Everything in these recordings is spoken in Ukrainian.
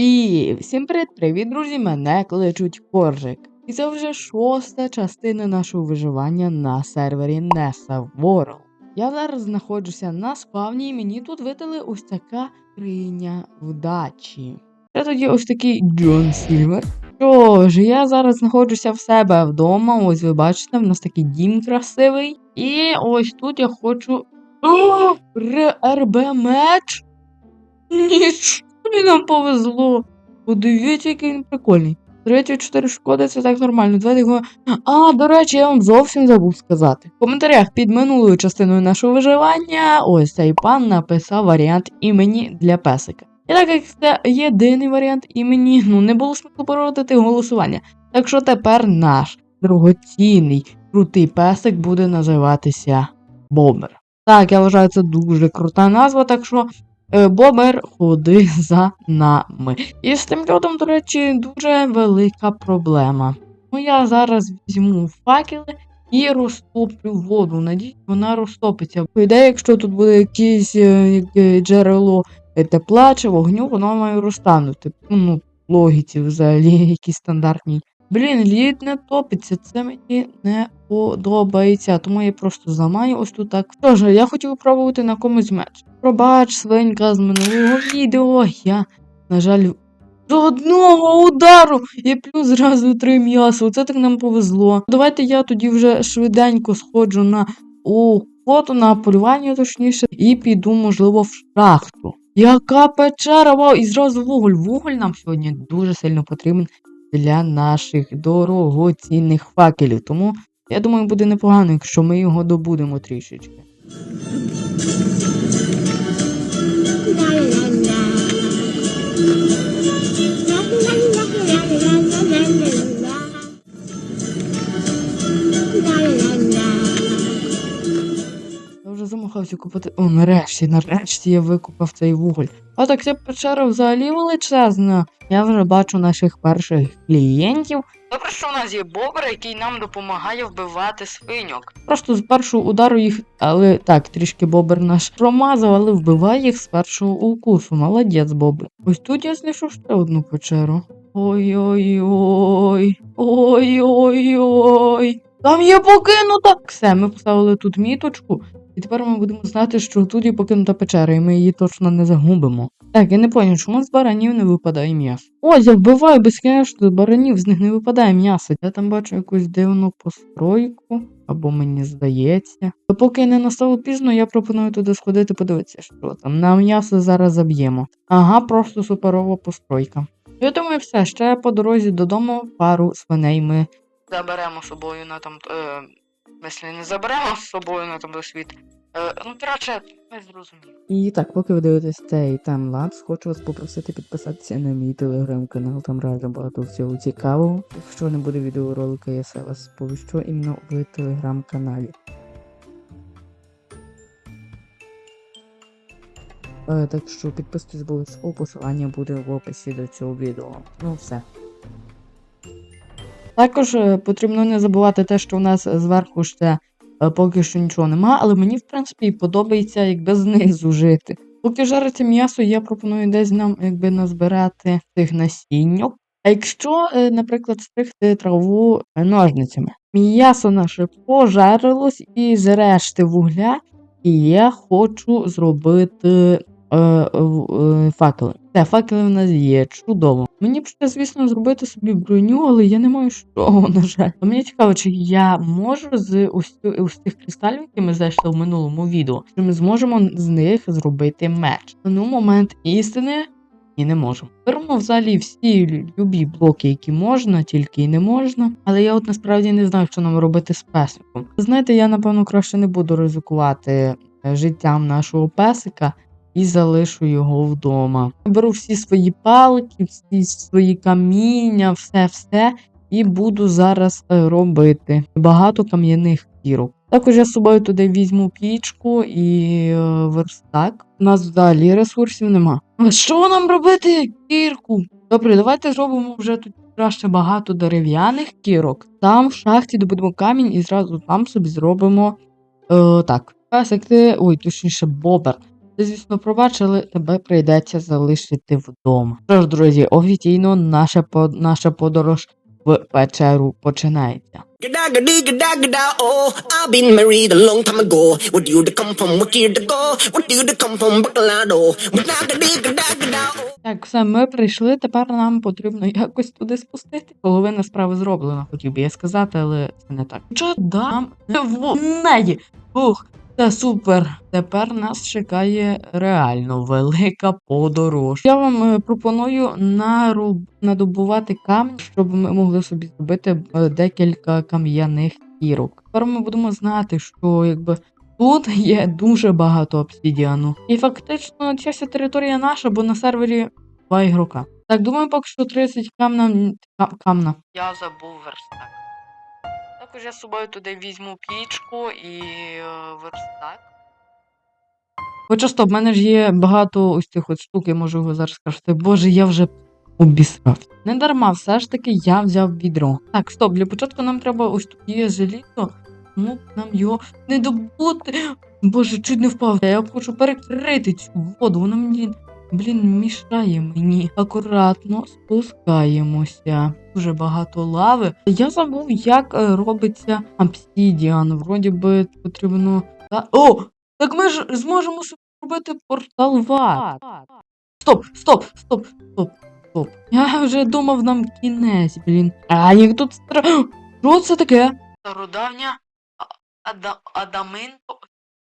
І всім привіт, привіт, друзі! Мене кличуть Коржик. І це вже шоста частина нашого виживання на сервері Nessa World. Я зараз знаходжуся на спавні, і мені тут видали ось така криня вдачі. Це тоді ось такий Джон Сільвер. Що ж, я зараз знаходжуся в себе вдома. Ось ви бачите, в нас такий дім красивий. І ось тут я хочу. О! РБ меч! Нічого нам повезло. Подивіться, який він прикольний. Третє 4 шкоди, це так нормально. Давайте його. А, до речі, я вам зовсім забув сказати. В коментарях під минулою частиною нашого виживання ось цей пан написав варіант імені для песика. І так як це єдиний варіант імені, ну не було смислу проводити голосування. Так що тепер наш дорогоцінний крутий песик буде називатися Бобер. Так, я вважаю, це дуже крута назва, так що е, Бобер ходи за нами. І з тим льодом, до речі, дуже велика проблема. Ну, я зараз візьму факели і розтоплю воду. Надіюсь, вона розтопиться. По ідеї, якщо тут буде якесь е, як, е, джерело е, тепла чи вогню, воно має розтанути. Ну, логіці взагалі, якісь стандартні. Блін, лід не топиться, це мені не подобається, тому я просто зламаю ось тут так. Що ж, я хотів пробувати на комусь меч. Пробач, свинька з минулого відео. Я, на жаль, до одного удару і плюс зразу три м'ясо. Це так нам повезло. Давайте я тоді вже швиденько сходжу на охоту, на полювання, точніше, і піду, можливо, в шахту. Яка печера, вау, і зразу вуголь. Вуголь нам сьогодні дуже сильно потрібен для наших дорогоцінних факелів. Тому я думаю, буде непогано, якщо ми його добудемо трішечки. Я вже замахався купити. О, нарешті, нарешті я викупав цей вуголь. А так ця печера взагалі величезна. Я вже бачу наших перших клієнтів. Добре, що у нас є бобр, який нам допомагає вбивати свиньок. Просто з першого удару їх, але так, трішки бобер наш промазав, але вбиває їх з першого укусу. Молодець, бобер. Ось тут я знайшов ще одну печеру. Ой-ой-ой. Ой-ой-ой. Там є покинута. Все, ми поставили тут міточку. І тепер ми будемо знати, що тут є покинута печера, і ми її точно не загубимо. Так, я не поняв, чому з баранів не випадає м'ясо. Ось, я вбиваю безкінечно баранів, з них не випадає м'ясо. Я там бачу якусь дивну постройку, або мені здається. То поки не настало пізно, я пропоную туди сходити, подивитися, що там. На м'ясо зараз заб'ємо. Ага, просто суперова постройка. Я думаю, все, ще по дорозі додому пару свиней ми заберемо собою на там. Е, Мислі не заберемо з собою на там світ. Е, ну, коротше, ми зрозуміли. І так, поки ви дивитесь цей таймлапс, хочу вас попросити підписатися на мій телеграм-канал, там реально багато всього цікавого. Якщо не буде відеоролика, я все вас сповіщу іменно в телеграм-каналі. Е, так що підписуйтесь обов'язково, посилання буде в описі до цього відео. Ну все. Також е, потрібно не забувати те, що у нас зверху ще е, поки що нічого нема, але мені, в принципі, подобається якби знизу жити. Поки жариться м'ясо, я пропоную десь нам якби назбирати тих насінньок. А якщо, е, наприклад, стригти траву ножницями, м'ясо наше пожарилось і з решти вугля, і я хочу зробити е, е, факели. Те, факели в нас є, чудово. Мені б ще, звісно, зробити собі броню, але я не маю з чого, на жаль. Мені цікаво, чи я можу з тих кристалів, які ми знайшли в минулому відео, чи ми зможемо з них зробити меч. Ну, момент істини. І не можемо. Беремо взагалі всі любі блоки, які можна, тільки й не можна. Але я от насправді не знаю, що нам робити з песиком. Знаєте, я напевно краще не буду ризикувати е, життям нашого песика і залишу його вдома. Беру всі свої палки, всі свої каміння, все-все, і буду зараз е, робити багато кам'яних кірок. Також я з собою туди візьму пічку і е, верстак. У нас взагалі ресурсів нема. Що нам робити? Кірку? Добре, давайте зробимо вже тут краще багато дерев'яних кірок. Там в шахті добудемо камінь і зразу там собі зробимо е, так. Песик, ти. Ой, точніше, бобер. Ти, звісно, пробач, але тебе прийдеться залишити вдома. Що ж, друзі, офіційно наша, по- наша подорож в печеру починається. Так, все, ми прийшли, тепер нам потрібно якось туди спустити. Половина справи зроблена, хотів би я сказати, але це не так. Що дам в неї? Ух, це супер. Тепер нас чекає реально велика подорож. Я вам е, пропоную наруб... надобувати камінь, щоб ми могли собі зробити е, декілька кам'яних кірок. Тепер ми будемо знати, що якби Тут є дуже багато обсідіану. І фактично ця територія наша, бо на сервері два ігрока. Так, думаю, поки що 30 камна. ка- камна. Я забув верстак. Також я з собою туди візьму пічку і верстак. Хоча стоп, в мене ж є багато ось цих от штук, я можу його зараз сказати. Боже, я вже обісрався. Не дарма, все ж таки я взяв відро. Так, стоп, для початку нам треба ось тут є желізо. Ну, нам його не добути. Боже, чуть не впав. Я хочу перекрити цю воду. Вона мені, блін, мішає мені. Акуратно спускаємося. Дуже багато лави. Я забув, як е, робиться обсідіан. Вроді би потрібно. О! Так ми ж зможемо собі робити портал в ад. Стоп, стоп, стоп, стоп, стоп. Я вже думав нам кінець, блін. А як тут стра... Що це таке? Стародавня Ада... Адаминто.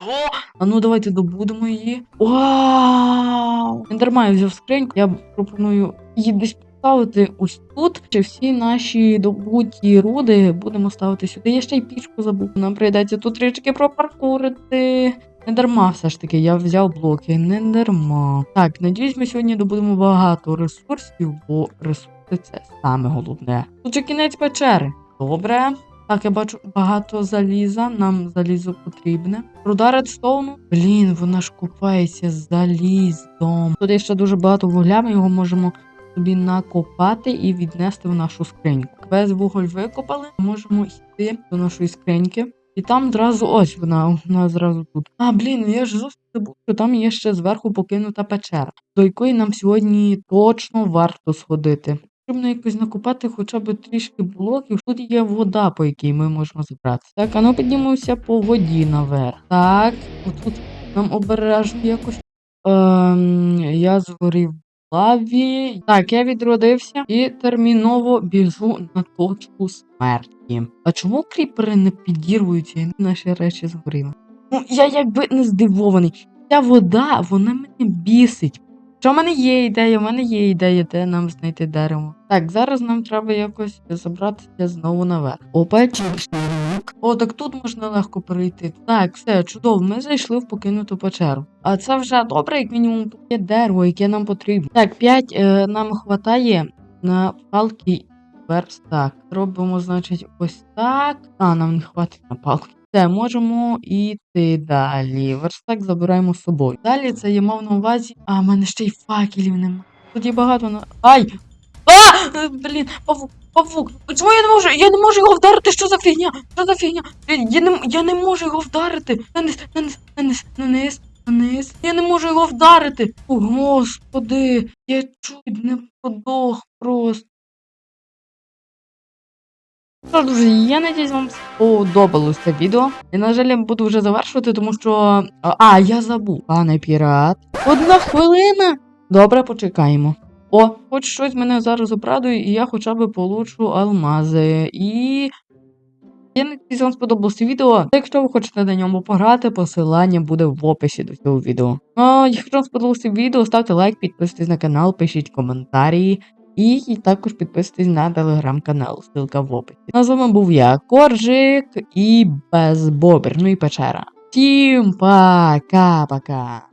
О! А ну давайте добудемо її. Вау! Не дарма я взяв скриньку. Я пропоную її десь поставити ось тут. Чи всі наші добуті руди будемо ставити сюди. Я ще й пічку забув. Нам прийдеться тут трішки пропаркурити. Не дарма все ж таки, я взяв блоки, не дарма. Так, надіюсь, ми сьогодні добудемо багато ресурсів, бо ресурси це саме головне. Тут же кінець печери. Добре. Так, я бачу багато заліза, нам залізо потрібне. Руда редстоуну. Блін, вона ж купається з залізом. Тут є ще дуже багато вугля, ми його можемо собі накопати і віднести в нашу скриньку. Весь вуголь викопали, можемо йти до нашої скриньки. І там зразу ось вона, вона зразу тут. А, блін, я ж зовсім забув, що там є ще зверху покинута печера, до якої нам сьогодні точно варто сходити. Потрібно якось накопати хоча б трішки блоків. Тут є вода, по якій ми можемо забратися. Так, а ну піднімемося по воді наверх. Так, отут нам обережно якось. Ем, я згорів в лаві. Так, я відродився і терміново біжу на точку смерті. А чому кріпери не підірвуються і наші речі згоріли? Ну, я якби не здивований. Ця вода, вона мене бісить. Що в мене є ідея? У мене є ідея, де нам знайти дерево. Так, зараз нам треба якось забратися знову наверх. Опа, чик. О, так тут можна легко перейти. Так, все, чудово, ми зайшли в покинуту печеру. А це вже добре, як мінімум, є дерево, яке нам потрібно. Так, 5 е, нам хватає на палки верстак. Робимо, значить, ось так. А, нам не хватить на палки. Все, можемо йти далі. Верстак забираємо з собою. Далі це я мав на увазі. А, в мене ще й факелів нема. Тут є багато на. Ай! А! Блін, павук, павук. Чому я не можу? Я не можу його вдарити. Що за фігня? Що за фігня? Я не, я не можу його вдарити. Наниз, наниз, наниз, наниз, наниз. Я не можу його вдарити. О, господи, я чуть не подох просто. Що ж, друзі, я надіюсь, вам сподобалось це відео. І, на жаль, я буду вже завершувати, тому що. А, я забув. Пане пірат. Одна хвилина. Добре, почекаємо. О, хоч щось мене зараз обрадує, і я хоча б получу алмази. І. Я надіюсь, вам сподобалось це відео. Якщо ви хочете на ньому пограти, посилання буде в описі до цього відео. А, якщо вам сподобалось це відео, ставте лайк, підписуйтесь на канал, пишіть коментарі. І, також підписуйтесь на телеграм-канал, ссылка в описі. Ну, а з вами був я, Коржик і Безбобер, ну і печера. Всім пока-пока!